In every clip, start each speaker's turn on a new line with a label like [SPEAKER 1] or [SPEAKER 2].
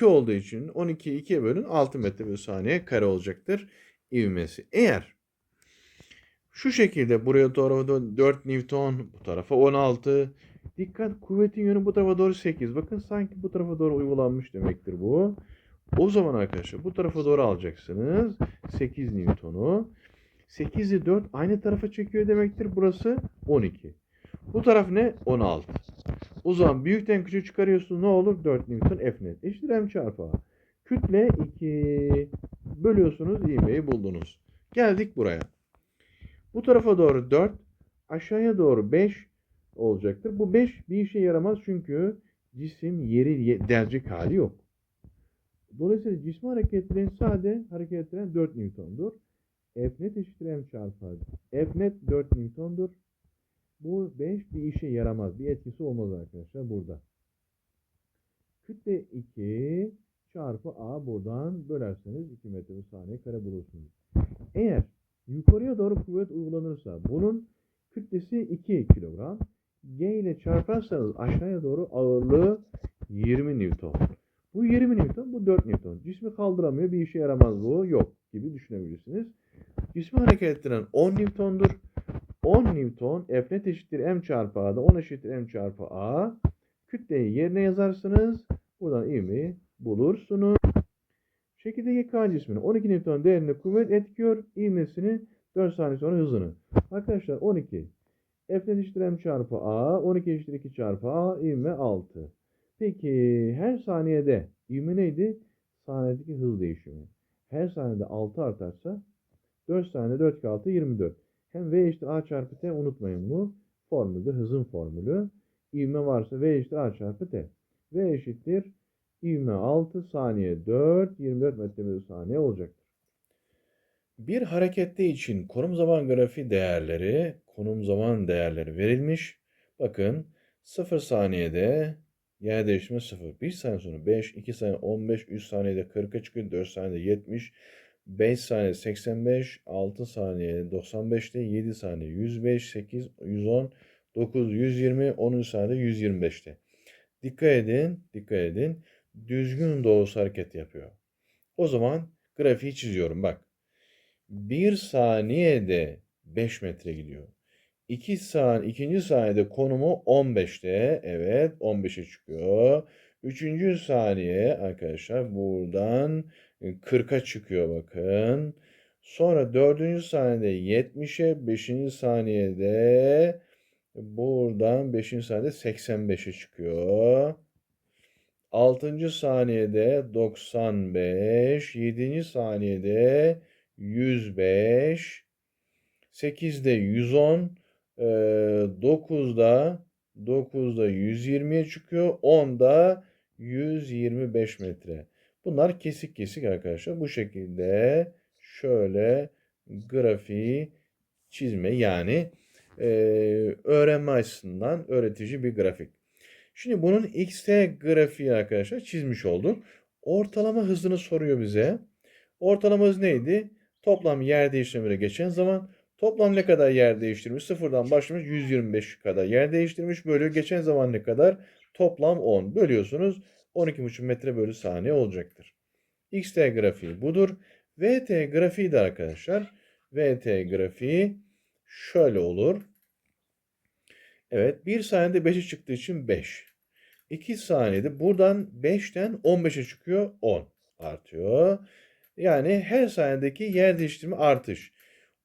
[SPEAKER 1] 2 olduğu için 12'yi 2'ye bölün 6 metre bölü saniye kare olacaktır ivmesi. Eğer şu şekilde buraya doğru 4 Newton, bu tarafa 16. Dikkat kuvvetin yönü bu tarafa doğru 8. Bakın sanki bu tarafa doğru uygulanmış demektir bu. O zaman arkadaşlar bu tarafa doğru alacaksınız. 8 Newton'u. 8'i 4 aynı tarafa çekiyor demektir. Burası 12. Bu taraf ne? 16. O zaman büyükten küçük çıkarıyorsunuz. Ne olur? 4 Newton F net. Eşittir M çarpı A. Kütle 2. Bölüyorsunuz. ivmeyi buldunuz. Geldik buraya. Bu tarafa doğru 4. Aşağıya doğru 5 olacaktır. Bu 5 bir işe yaramaz çünkü cisim yeri ye- delecek hali yok. Dolayısıyla cismi hareket ettiren sade hareket ettiren 4 Newton'dur. F net eşittir M çarpı. F net 4 Newton'dur. Bu 5 bir işe yaramaz. Bir etkisi olmaz arkadaşlar burada. Kütle 2 çarpı A buradan bölerseniz 2 metre bir saniye kare bulursunuz. Eğer yukarıya doğru kuvvet uygulanırsa bunun kütlesi 2 kilogram. G ile çarparsanız aşağıya doğru ağırlığı 20 Newton. Bu 20 Newton, bu 4 Newton. Cismi kaldıramıyor, bir işe yaramaz bu, yok gibi düşünebilirsiniz. Cismi hareket ettiren 10 Newton'dur. 10 Newton F net eşittir M çarpı A'da 10 eşittir M çarpı A. Kütleyi yerine yazarsınız. Buradan ivmeyi bulursunuz. Şekildeki K cisminin 12 Newton değerinde kuvvet etkiyor. ivmesini 4 saniye sonra hızını. Arkadaşlar 12. F net eşittir M çarpı A. 12 eşittir 2 çarpı A. ivme 6. Peki her saniyede ivme neydi? Saniyedeki hız değişimi. Her saniyede 6 artarsa 4 saniyede 4 6 24. Hem V eşittir A çarpı T unutmayın bu formüldür. Hızın formülü. İvme varsa V eşittir A çarpı T. V eşittir ivme 6 saniye 4 24 metre bölü saniye olacaktır. Bir harekette için konum zaman grafiği değerleri, konum zaman değerleri verilmiş. Bakın 0 saniyede yer değişimi 0. 1 saniye sonra 5, 2 saniye 15, 3 saniyede 40'a çıkıyor, 4 saniyede 70, 5 saniye 85, 6 saniye 95'te, 7 saniye 105, 8, 110, 9, 120, 10. saniyede 125'te. Dikkat edin, dikkat edin. Düzgün doğrusu hareket yapıyor. O zaman grafiği çiziyorum bak. 1 saniyede 5 metre gidiyor. 2 saniye, ikinci saniyede konumu 15'te. Evet 15'e çıkıyor. Üçüncü saniye arkadaşlar buradan 40'a çıkıyor bakın. Sonra dördüncü saniyede 70'e, beşinci saniyede buradan beşinci saniyede 85'e çıkıyor. Altıncı saniyede 95, yedinci saniyede 105, 8'de 110, 9'da 9'da 120'ye çıkıyor. 10'da 125 metre. Bunlar kesik kesik arkadaşlar. Bu şekilde şöyle grafiği çizme yani e, öğrenme açısından öğretici bir grafik. Şimdi bunun xt grafiği arkadaşlar çizmiş olduk. Ortalama hızını soruyor bize. Ortalama hız neydi? Toplam yer değiştirmeye geçen zaman toplam ne kadar yer değiştirmiş? Sıfırdan başlamış 125 kadar yer değiştirmiş. Bölü geçen zaman ne kadar? Toplam 10. Bölüyorsunuz 12,5 metre bölü saniye olacaktır. xt grafiği budur. vt grafiği de arkadaşlar. vt grafiği şöyle olur. Evet 1 saniyede 5'e çıktığı için 5. 2 saniyede buradan 5'ten 15'e çıkıyor 10 artıyor. Yani her saniyedeki yer değiştirme artış.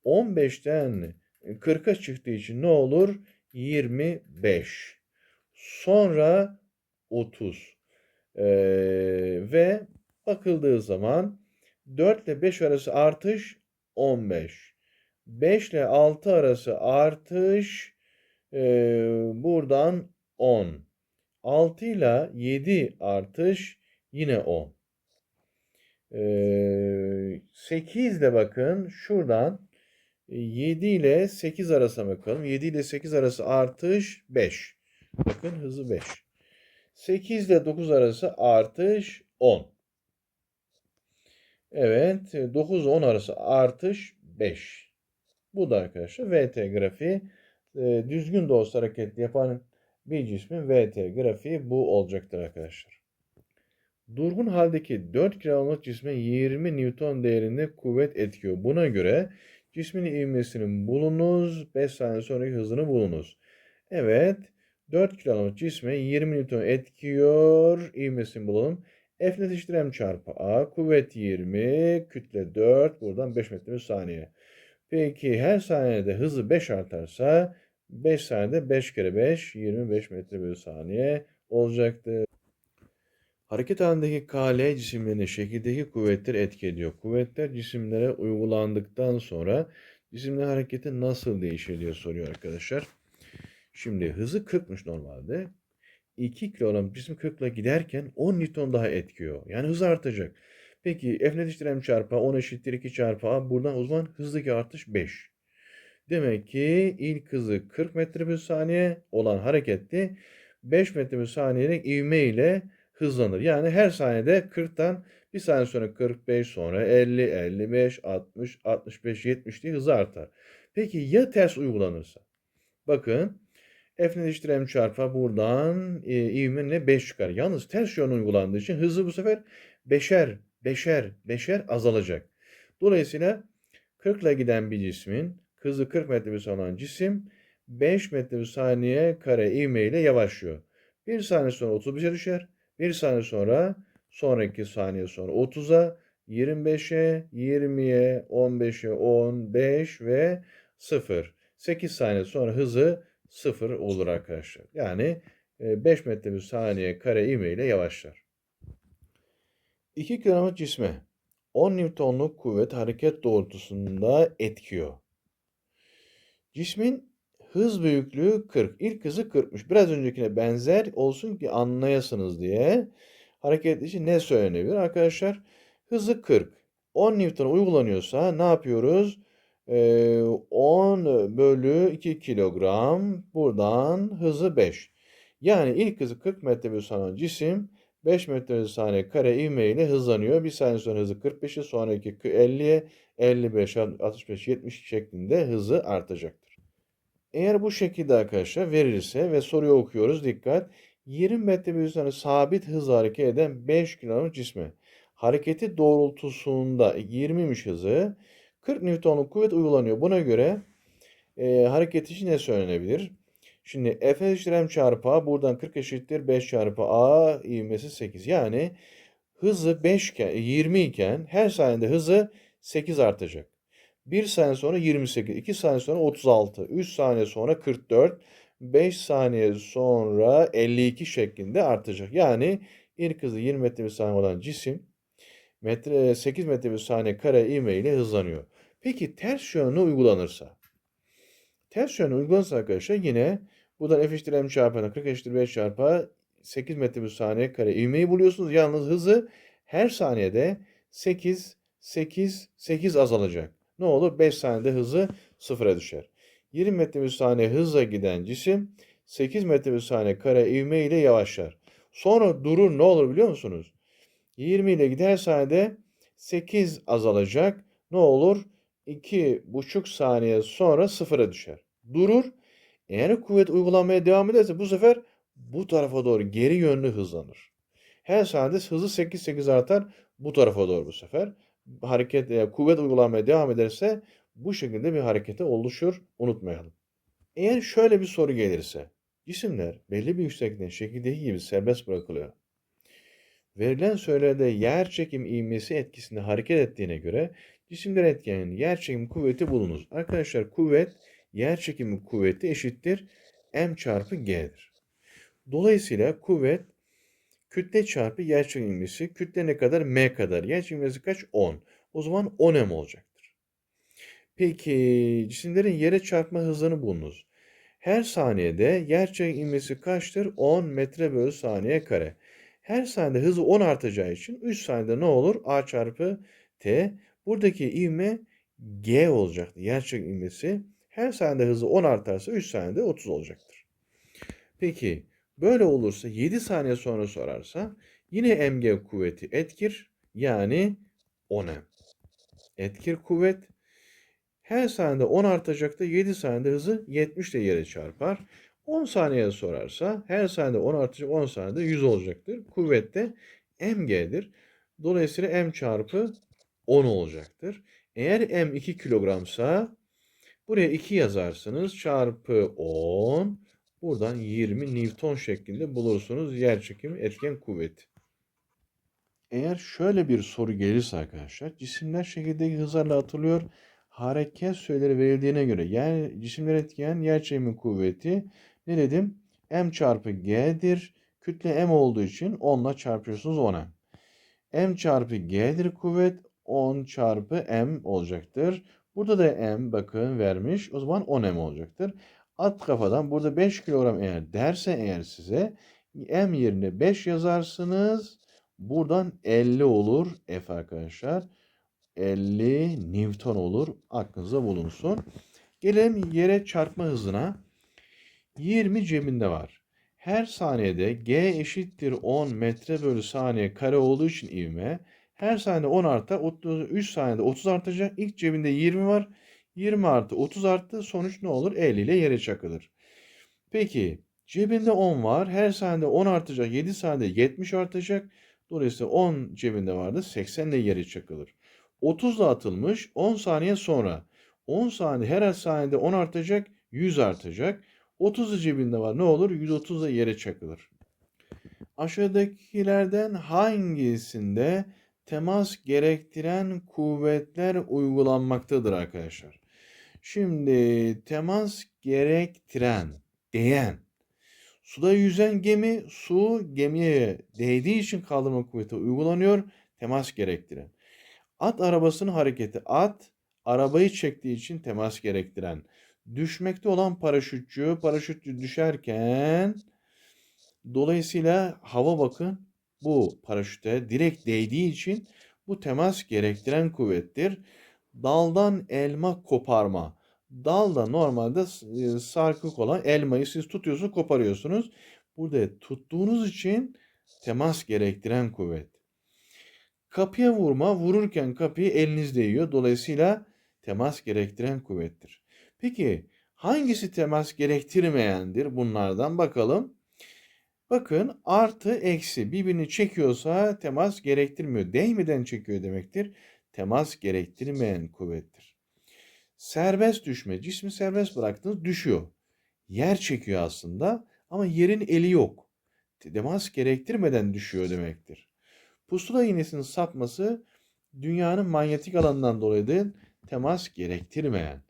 [SPEAKER 1] 15'ten 40'a çıktığı için ne olur? 25. Sonra 30. Ee, ve bakıldığı zaman 4 ile 5 arası artış 15. 5 ile 6 arası artış e, buradan 10. 6 ile 7 artış yine 10. Ee, 8 de bakın şuradan 7 ile 8 arasına bakalım. 7 ile 8 arası artış 5. Bakın hızı 5. 8 ile 9 arası artış 10. Evet 9 ile 10 arası artış 5. Bu da arkadaşlar VT grafiği. E, düzgün doğrusu hareket yapan bir cismin VT grafiği bu olacaktır arkadaşlar. Durgun haldeki 4 kiloluk cisme 20 Newton değerinde kuvvet etkiyor. Buna göre cismin ivmesini bulunuz, 5 saniye sonraki hızını bulunuz. Evet, 4 kiloluk cisme 20 Newton etkiyor. İvmesini bulalım. F net eşittir m çarpı a. Kuvvet 20, kütle 4. Buradan 5 metre bölü saniye. Peki her saniyede hızı 5 artarsa 5 saniyede 5 kere 5 25 metre bölü saniye olacaktır. Hareket halindeki KL cisimlerine şekildeki kuvvetler etki ediyor. Kuvvetler cisimlere uygulandıktan sonra cisimlerin hareketi nasıl değişir diye soruyor arkadaşlar. Şimdi hızı 40'mış normalde. 2 kilogram cisim 40 ile giderken 10 Newton daha etkiyor. Yani hız artacak. Peki F net eşittir çarpı a 10 eşittir 2 çarpı a. Buradan o hızdaki artış 5. Demek ki ilk hızı 40 metre bir saniye olan harekette 5 metre bir saniyelik ivme ile hızlanır. Yani her saniyede 40'tan bir saniye sonra 45 sonra 50, 55, 60, 65, 70 diye hızı artar. Peki ya ters uygulanırsa? Bakın F eşittir m çarpı buradan e, ivme ne 5 çıkar. Yalnız ters yön uygulandığı için hızı bu sefer beşer, beşer, beşer azalacak. Dolayısıyla 40 ile giden bir cismin hızı 40 metre bir olan cisim 5 metre bir saniye kare ivme ile yavaşlıyor. Bir saniye sonra 35'e düşer. Bir saniye sonra sonraki saniye sonra 30'a, 25'e, 20'ye, 15'e, 15 ve 0. 8 saniye sonra hızı 0 olur arkadaşlar. Yani 5 metre bir saniye kare ivme ile yavaşlar. 2 kilogramlık cisme 10 Newton'luk kuvvet hareket doğrultusunda etkiyor. Cismin hız büyüklüğü 40. İlk hızı 40'mış. Biraz öncekine benzer olsun ki anlayasınız diye hareket için ne söylenebilir? Arkadaşlar hızı 40. 10 Newton uygulanıyorsa ne yapıyoruz? Ee, 10 bölü 2 kilogram. Buradan hızı 5. Yani ilk hızı 40 metre bölü saniye cisim 5 metre bölü saniye kare ivme ile hızlanıyor. Bir saniye sonra hızı 45'e sonraki 50'ye 55, 65, 70 şeklinde hızı artacaktır. Eğer bu şekilde arkadaşlar verilirse ve soruyu okuyoruz dikkat. 20 metre bölü saniye sabit hız hareket eden 5 kiloluk cisme hareketi doğrultusunda 20'miş hızı 40 Newton'luk kuvvet uygulanıyor. Buna göre e, hareket için ne söylenebilir? Şimdi F eşittir m çarpı a buradan 40 eşittir 5 çarpı a ivmesi 8. Yani hızı 5 iken, 20 iken her saniyede hızı 8 artacak. 1 saniye sonra 28, 2 saniye sonra 36, 3 saniye sonra 44, 5 saniye sonra 52 şeklinde artacak. Yani ilk hızı 20 metre bir saniye olan cisim metre 8 metre bir saniye kare ivme ile hızlanıyor. Peki ters yönlü uygulanırsa? Ters yönlü uygulanırsa arkadaşlar yine buradan f eşittir m çarpı 40 eşittir 5 çarpı 8 metre bir saniye kare ivmeyi buluyorsunuz. Yalnız hızı her saniyede 8, 8, 8 azalacak. Ne olur? 5 saniyede hızı sıfıra düşer. 20 metre bir saniye hızla giden cisim 8 metre bir saniye kare ivme ile yavaşlar. Sonra durur ne olur biliyor musunuz? 20 ile gider saniyede 8 azalacak. Ne olur? 2,5 saniye sonra sıfıra düşer. Durur. Eğer kuvvet uygulanmaya devam ederse bu sefer bu tarafa doğru geri yönlü hızlanır. Her saniyede hızı 8-8 artar bu tarafa doğru bu sefer. Hareket e, kuvvet uygulanmaya devam ederse bu şekilde bir harekete oluşur. Unutmayalım. Eğer şöyle bir soru gelirse cisimler belli bir yüksekliğin şekildeki gibi serbest bırakılıyor. Verilen söylede yer çekim ivmesi etkisinde hareket ettiğine göre cisimler etkenin yer çekim kuvveti bulunuz. Arkadaşlar kuvvet yer çekimi kuvveti eşittir m çarpı g'dir. Dolayısıyla kuvvet kütle çarpı yer çekim ivmesi kütle ne kadar m kadar yer çekim ivmesi kaç 10. O zaman 10 m olacaktır. Peki cisimlerin yere çarpma hızını bulunuz. Her saniyede yer çekim ivmesi kaçtır? 10 metre bölü saniye kare. Her saniyede hızı 10 artacağı için 3 saniyede ne olur? A çarpı T. Buradaki ivme G olacaktır. Yerçekim ivmesi. Her saniyede hızı 10 artarsa 3 saniyede 30 olacaktır. Peki böyle olursa 7 saniye sonra sorarsa yine mg kuvveti etkir yani 10m. Etkir kuvvet her saniyede 10 artacak da 7 saniyede hızı 70 ile yere çarpar. 10 saniye sorarsa her saniyede 10 artacak 10 saniyede 100 olacaktır. Kuvvet de mg'dir. Dolayısıyla m çarpı 10 olacaktır. Eğer m 2 kilogramsa buraya 2 yazarsınız çarpı 10 buradan 20 Newton şeklinde bulursunuz yer çekimi etken kuvveti. Eğer şöyle bir soru gelirse arkadaşlar cisimler şekildeki hızlarla atılıyor. Hareket süreleri verildiğine göre yani cisimler etkileyen yer çekimi kuvveti ne dedim? m çarpı g'dir. Kütle m olduğu için 10 ile çarpıyorsunuz 10m. m çarpı g'dir kuvvet 10 çarpı m olacaktır. Burada da m bakın vermiş. O zaman 10m olacaktır. At kafadan burada 5 kilogram eğer derse eğer size m yerine 5 yazarsınız. Buradan 50 olur F arkadaşlar. 50 Newton olur. Aklınızda bulunsun. Gelelim yere çarpma hızına. 20 cebinde var. Her saniyede G eşittir 10 metre bölü saniye kare olduğu için ivme. Her saniyede 10 artar. 3 saniyede 30 artacak. İlk cebinde 20 var. 20 artı 30 arttı. Sonuç ne olur? 50 ile yere çakılır. Peki cebinde 10 var. Her saniyede 10 artacak. 7 saniyede 70 artacak. Dolayısıyla 10 cebinde vardı. 80 ile yere çakılır. 30 da atılmış 10 saniye sonra. 10 saniye her saniyede 10 artacak. 100 artacak. 30'u cebinde var. Ne olur? 130 da yere çakılır. Aşağıdakilerden hangisinde temas gerektiren kuvvetler uygulanmaktadır arkadaşlar? Şimdi temas gerektiren, değen. Suda yüzen gemi, su gemiye değdiği için kaldırma kuvveti uygulanıyor. Temas gerektiren. At arabasının hareketi. At arabayı çektiği için temas gerektiren. Düşmekte olan paraşütçü, paraşütçü düşerken dolayısıyla hava bakın bu paraşüte direkt değdiği için bu temas gerektiren kuvvettir. Daldan elma koparma. Dalda normalde e, sarkık olan elmayı siz tutuyorsunuz, koparıyorsunuz. Burada tuttuğunuz için temas gerektiren kuvvet. Kapıya vurma, vururken kapıyı eliniz değiyor. Dolayısıyla temas gerektiren kuvvettir. Peki hangisi temas gerektirmeyendir? Bunlardan bakalım. Bakın artı eksi birbirini çekiyorsa temas gerektirmiyor. Değmeden çekiyor demektir. Temas gerektirmeyen kuvvettir. Serbest düşme. Cismi serbest bıraktınız düşüyor. Yer çekiyor aslında ama yerin eli yok. Temas gerektirmeden düşüyor demektir. Pusula iğnesinin sapması dünyanın manyetik alanından dolayı temas gerektirmeyen,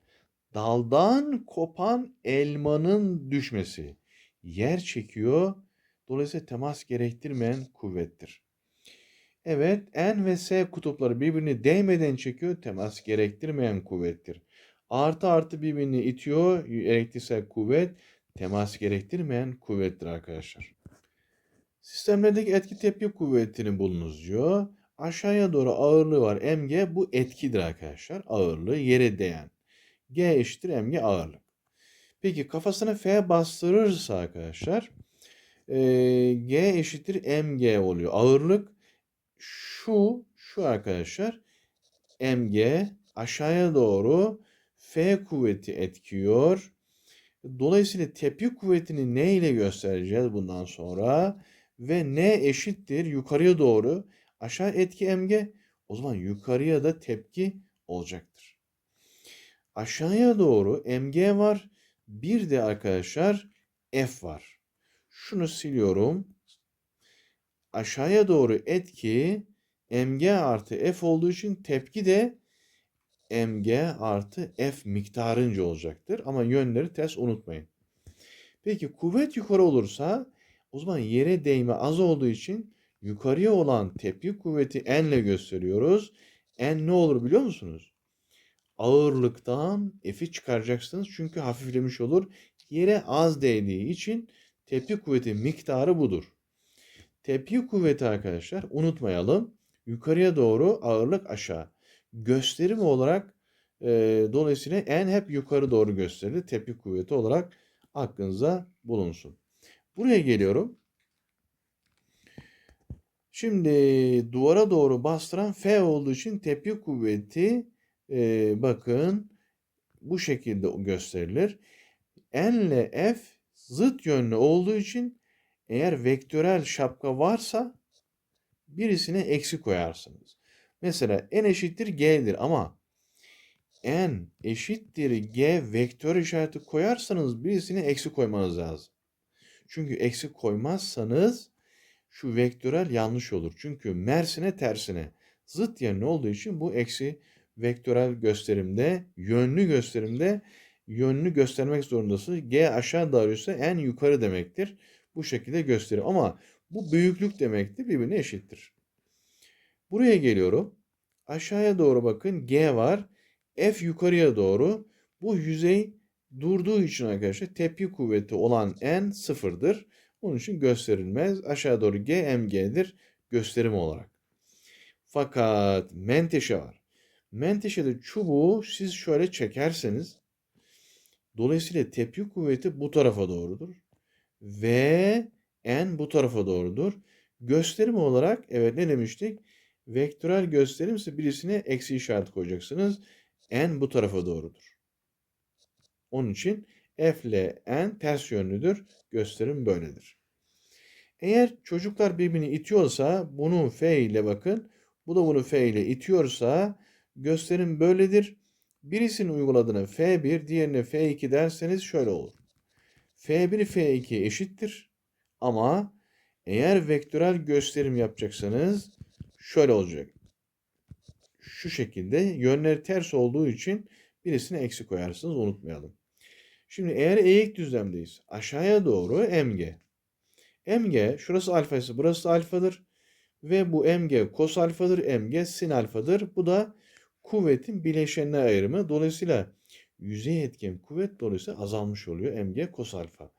[SPEAKER 1] daldan kopan elmanın düşmesi yer çekiyor. Dolayısıyla temas gerektirmeyen kuvvettir. Evet, N ve S kutupları birbirini değmeden çekiyor, temas gerektirmeyen kuvvettir. Artı artı birbirini itiyor, elektriksel kuvvet, temas gerektirmeyen kuvvettir arkadaşlar. Sistemlerdeki etki tepki kuvvetini bulunuz diyor. Aşağıya doğru ağırlığı var. Mg bu etkidir arkadaşlar. Ağırlığı yere değen. G eşittir mg ağırlık. Peki kafasına F bastırırsa arkadaşlar e, G eşittir mg oluyor. Ağırlık şu şu arkadaşlar mg aşağıya doğru F kuvveti etkiyor. Dolayısıyla tepki kuvvetini ne ile göstereceğiz bundan sonra? Ve n eşittir yukarıya doğru aşağı etki mg. O zaman yukarıya da tepki olacaktır. Aşağıya doğru mg var. Bir de arkadaşlar f var. Şunu siliyorum. Aşağıya doğru etki mg artı f olduğu için tepki de mg artı f miktarınca olacaktır. Ama yönleri ters unutmayın. Peki kuvvet yukarı olursa o zaman yere değme az olduğu için yukarıya olan tepki kuvveti n ile gösteriyoruz. N ne olur biliyor musunuz? Ağırlıktan F'i çıkaracaksınız çünkü hafiflemiş olur. Yere az değdiği için tepki kuvveti miktarı budur. Tepki kuvveti arkadaşlar unutmayalım. Yukarıya doğru ağırlık aşağı. Gösterim olarak e, dolayısıyla n hep yukarı doğru gösterilir. Tepki kuvveti olarak aklınıza bulunsun. Buraya geliyorum. Şimdi duvara doğru bastıran F olduğu için tepki kuvveti e, bakın bu şekilde gösterilir. N ile F zıt yönlü olduğu için eğer vektörel şapka varsa birisine eksi koyarsınız. Mesela n eşittir g'dir ama n eşittir g vektör işareti koyarsanız birisine eksi koymanız lazım. Çünkü eksi koymazsanız şu vektörel yanlış olur. Çünkü mersine tersine zıt yerine olduğu için bu eksi vektörel gösterimde, yönlü gösterimde yönünü göstermek zorundasın. G aşağı dağılıyorsa en yukarı demektir. Bu şekilde gösterir. Ama bu büyüklük demektir. Birbirine eşittir. Buraya geliyorum. Aşağıya doğru bakın. G var. F yukarıya doğru. Bu yüzey durduğu için arkadaşlar tepki kuvveti olan n sıfırdır. Onun için gösterilmez. Aşağı doğru G mg'dir gösterim olarak. Fakat menteşe var. Menteşede çubuğu siz şöyle çekerseniz dolayısıyla tepki kuvveti bu tarafa doğrudur. Ve n bu tarafa doğrudur. Gösterim olarak evet ne demiştik? Vektörel gösterim ise birisine eksi işaret koyacaksınız. n bu tarafa doğrudur. Onun için f ile n ters yönlüdür. Gösterim böyledir. Eğer çocuklar birbirini itiyorsa bunu f ile bakın. Bu da bunu f ile itiyorsa gösterim böyledir. Birisinin uyguladığına f1, diğerine f2 derseniz şöyle olur. f1 f2 eşittir. Ama eğer vektörel gösterim yapacaksanız şöyle olacak. Şu şekilde yönleri ters olduğu için birisine eksi koyarsınız unutmayalım. Şimdi eğer eğik düzlemdeyiz aşağıya doğru mg. mg şurası alfa ise burası alfadır. Ve bu mg kos alfadır, mg sin alfadır. Bu da kuvvetin bileşenine ayrımı. Dolayısıyla yüzey etken kuvvet dolayısıyla azalmış oluyor mg kos alfa.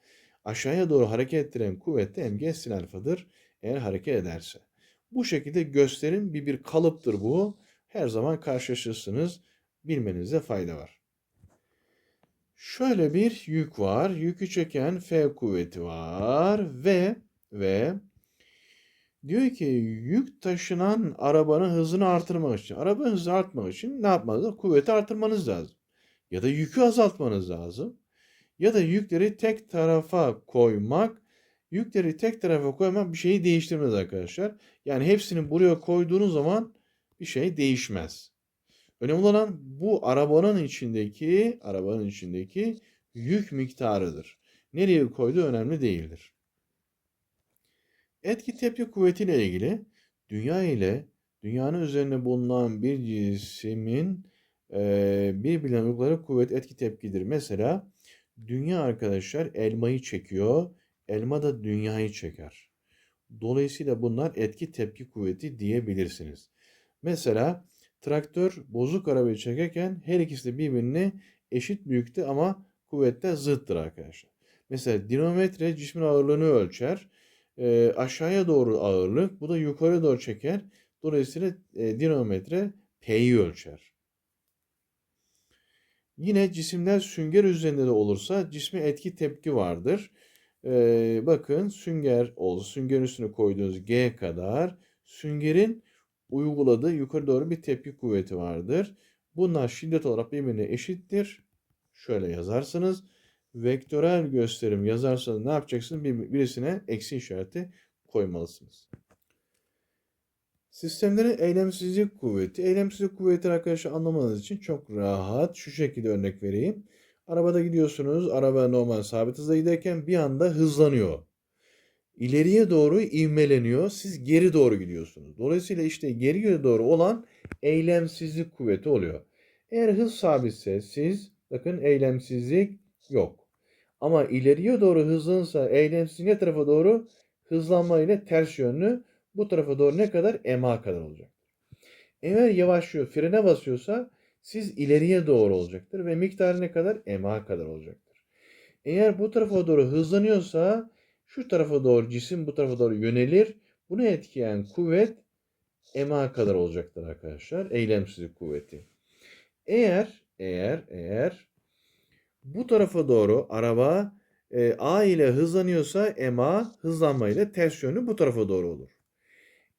[SPEAKER 1] Aşağıya doğru hareket ettiren kuvvet de mg sin alfadır eğer hareket ederse. Bu şekilde gösterim bir bir kalıptır bu. Her zaman karşılaşırsınız. Bilmenizde fayda var. Şöyle bir yük var. Yükü çeken F kuvveti var ve ve diyor ki yük taşınan arabanın hızını artırmak için, arabanın hızını artmak için ne yapmanız lazım? Kuvveti artırmanız lazım. Ya da yükü azaltmanız lazım. Ya da yükleri tek tarafa koymak, yükleri tek tarafa koymak bir şeyi değiştirmez arkadaşlar. Yani hepsini buraya koyduğunuz zaman bir şey değişmez. Önemli olan bu arabanın içindeki arabanın içindeki yük miktarıdır. Nereye koyduğu önemli değildir. Etki tepki kuvveti ile ilgili dünya ile dünyanın üzerinde bulunan bir cismin e, birbirine uyguladığı kuvvet etki tepkidir. Mesela dünya arkadaşlar elmayı çekiyor, elma da dünyayı çeker. Dolayısıyla bunlar etki tepki kuvveti diyebilirsiniz. Mesela traktör bozuk arabayı çekerken her ikisi de birbirine eşit büyükte ama kuvvette zıttır arkadaşlar. Mesela dinamometre cismin ağırlığını ölçer. E, aşağıya doğru ağırlık, bu da yukarı doğru çeker. Dolayısıyla e, dinamometre P'yi ölçer. Yine cisimler sünger üzerinde de olursa cisme etki tepki vardır. Ee, bakın sünger oldu. Süngerin üstüne koyduğunuz G kadar süngerin uyguladığı yukarı doğru bir tepki kuvveti vardır. Bunlar şiddet olarak birbirine eşittir. Şöyle yazarsınız. Vektörel gösterim yazarsanız ne yapacaksınız? Bir, birisine eksi işareti koymalısınız. Sistemlerin eylemsizlik kuvveti. Eylemsizlik kuvveti arkadaşlar anlamanız için çok rahat. Şu şekilde örnek vereyim. Arabada gidiyorsunuz. Araba normal sabit hızla giderken bir anda hızlanıyor. İleriye doğru ivmeleniyor. Siz geri doğru gidiyorsunuz. Dolayısıyla işte geriye doğru olan eylemsizlik kuvveti oluyor. Eğer hız sabitse siz bakın eylemsizlik yok. Ama ileriye doğru hızlanırsa eylemsizlik ne tarafa doğru? Hızlanma ile ters yönlü bu tarafa doğru ne kadar? MA kadar olacak. Eğer yavaşlıyor, frene basıyorsa siz ileriye doğru olacaktır ve miktarı ne kadar? MA kadar olacaktır. Eğer bu tarafa doğru hızlanıyorsa şu tarafa doğru cisim bu tarafa doğru yönelir. Bunu etkileyen kuvvet MA kadar olacaktır arkadaşlar. Eylemsizlik kuvveti. Eğer eğer eğer bu tarafa doğru araba e, A ile hızlanıyorsa MA hızlanma ile ters yönlü bu tarafa doğru olur.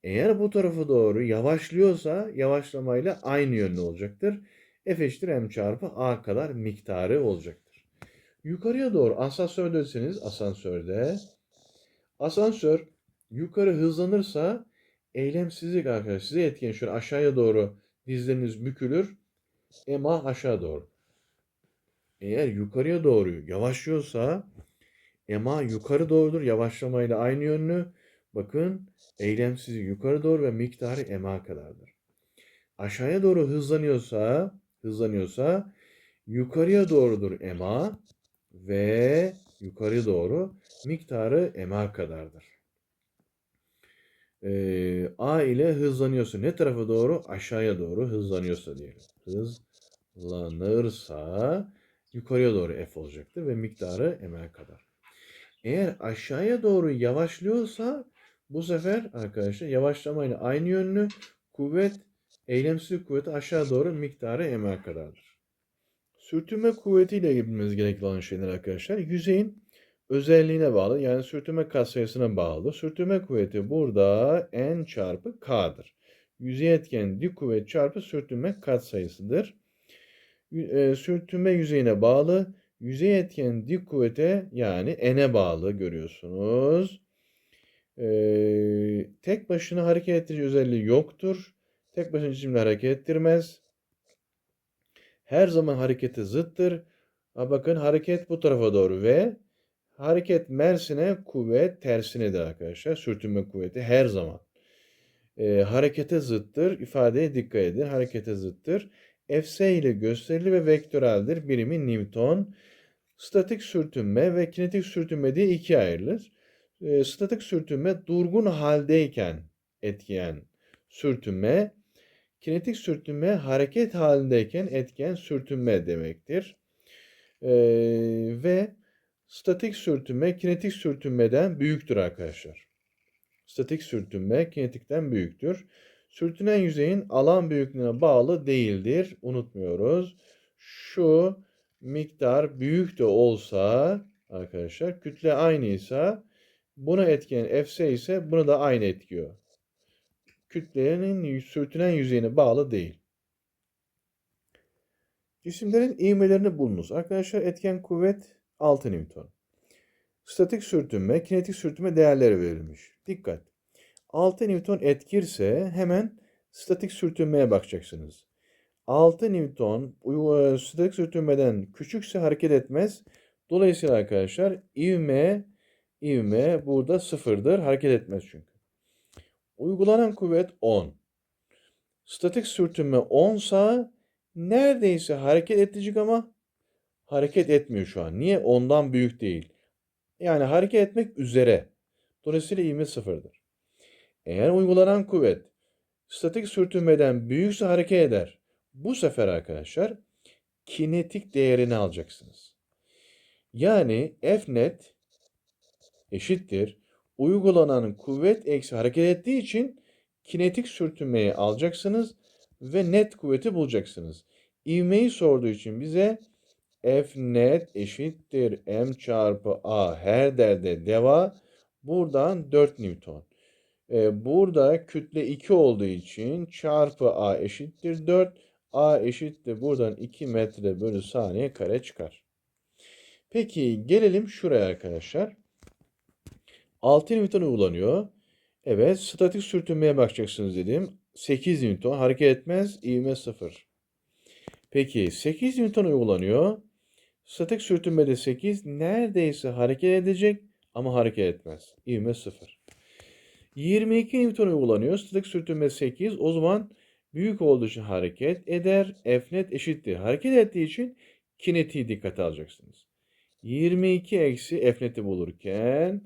[SPEAKER 1] Eğer bu tarafa doğru yavaşlıyorsa yavaşlamayla aynı yönde olacaktır. F eşittir M çarpı A kadar miktarı olacaktır. Yukarıya doğru asansördesiniz asansörde. Asansör yukarı hızlanırsa Eylemsizlik arkadaşlar. Size etken şöyle aşağıya doğru dizleriniz bükülür. Ema aşağı doğru. Eğer yukarıya doğru yavaşlıyorsa ema yukarı doğrudur. Yavaşlamayla aynı yönlü. Bakın eylemsizlik yukarı doğru ve miktarı ema kadardır. Aşağıya doğru hızlanıyorsa hızlanıyorsa yukarıya doğrudur ema ve yukarı doğru miktarı ema kadardır. Ee, A ile hızlanıyorsa ne tarafa doğru? Aşağıya doğru hızlanıyorsa diyelim. Hızlanırsa yukarıya doğru F olacaktır ve miktarı m'a kadar. Eğer aşağıya doğru yavaşlıyorsa bu sefer arkadaşlar yavaşlamayla aynı yönlü kuvvet eylemsizlik kuvveti aşağı doğru miktarı m'a kadardır. Sürtünme kuvvetiyle bilmemiz gerekli olan şeyler arkadaşlar yüzeyin özelliğine bağlı yani sürtünme katsayısına bağlı. Sürtünme kuvveti burada n çarpı k'dır. Yüzey etken dik kuvvet çarpı sürtünme katsayısıdır. E, sürtünme yüzeyine bağlı. Yüzey etken dik kuvvete yani n'e bağlı görüyorsunuz. E, tek başına hareket ettirici özelliği yoktur. Tek başına cisimle hareket ettirmez. Her zaman harekete zıttır. Ha bakın hareket bu tarafa doğru ve hareket mersine kuvvet tersinedir arkadaşlar. Sürtünme kuvveti her zaman. E, harekete zıttır. İfadeye dikkat edin. Harekete zıttır. Fs ile gösterilir ve vektöreldir. Birimi Newton. Statik sürtünme ve kinetik sürtünme diye ikiye ayrılır. E, statik sürtünme durgun haldeyken etkiyen sürtünme. Kinetik sürtünme hareket halindeyken etken sürtünme demektir. E, ve statik sürtünme kinetik sürtünmeden büyüktür arkadaşlar. Statik sürtünme kinetikten büyüktür. Sürtünen yüzeyin alan büyüklüğüne bağlı değildir. Unutmuyoruz. Şu miktar büyük de olsa arkadaşlar kütle aynıysa buna etken Fs ise bunu da aynı etkiyor. Kütlenin sürtünen yüzeyine bağlı değil. Cisimlerin ivmelerini bulunuz. Arkadaşlar etken kuvvet 6 Newton. Statik sürtünme, kinetik sürtünme değerleri verilmiş. Dikkat. 6 Newton etkirse hemen statik sürtünmeye bakacaksınız. 6 Newton e, statik sürtünmeden küçükse hareket etmez. Dolayısıyla arkadaşlar ivme ivme burada sıfırdır. Hareket etmez çünkü. Uygulanan kuvvet 10. Statik sürtünme 10 sa neredeyse hareket edecek ama hareket etmiyor şu an. Niye? Ondan büyük değil. Yani hareket etmek üzere. Dolayısıyla ivme sıfırdır. Eğer uygulanan kuvvet statik sürtünmeden büyükse hareket eder. Bu sefer arkadaşlar kinetik değerini alacaksınız. Yani F net eşittir. Uygulanan kuvvet eksi hareket ettiği için kinetik sürtünmeyi alacaksınız ve net kuvveti bulacaksınız. İvmeyi sorduğu için bize F net eşittir M çarpı A her derde deva buradan 4 Newton. Ee, burada kütle 2 olduğu için çarpı A eşittir 4. A eşittir buradan 2 metre bölü saniye kare çıkar. Peki gelelim şuraya arkadaşlar. 6 Newton uygulanıyor. Evet statik sürtünmeye bakacaksınız dedim. 8 Newton hareket etmez. ivme 0. Peki 8 Newton uygulanıyor. Statik sürtünmede 8 neredeyse hareket edecek ama hareket etmez. İvme 0. 22 Newton uygulanıyor. Statik sürtünme 8. O zaman büyük olduğu için hareket eder. F net eşittir. Hareket ettiği için kinetiği dikkate alacaksınız. 22 eksi F neti bulurken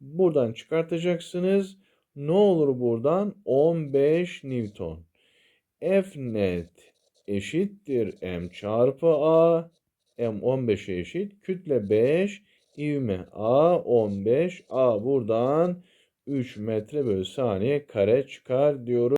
[SPEAKER 1] buradan çıkartacaksınız. Ne olur buradan? 15 Newton. F net eşittir M çarpı A. M 15'e eşit. Kütle 5. ivme A 15. A buradan 3 metre bölü saniye kare çıkar diyoruz.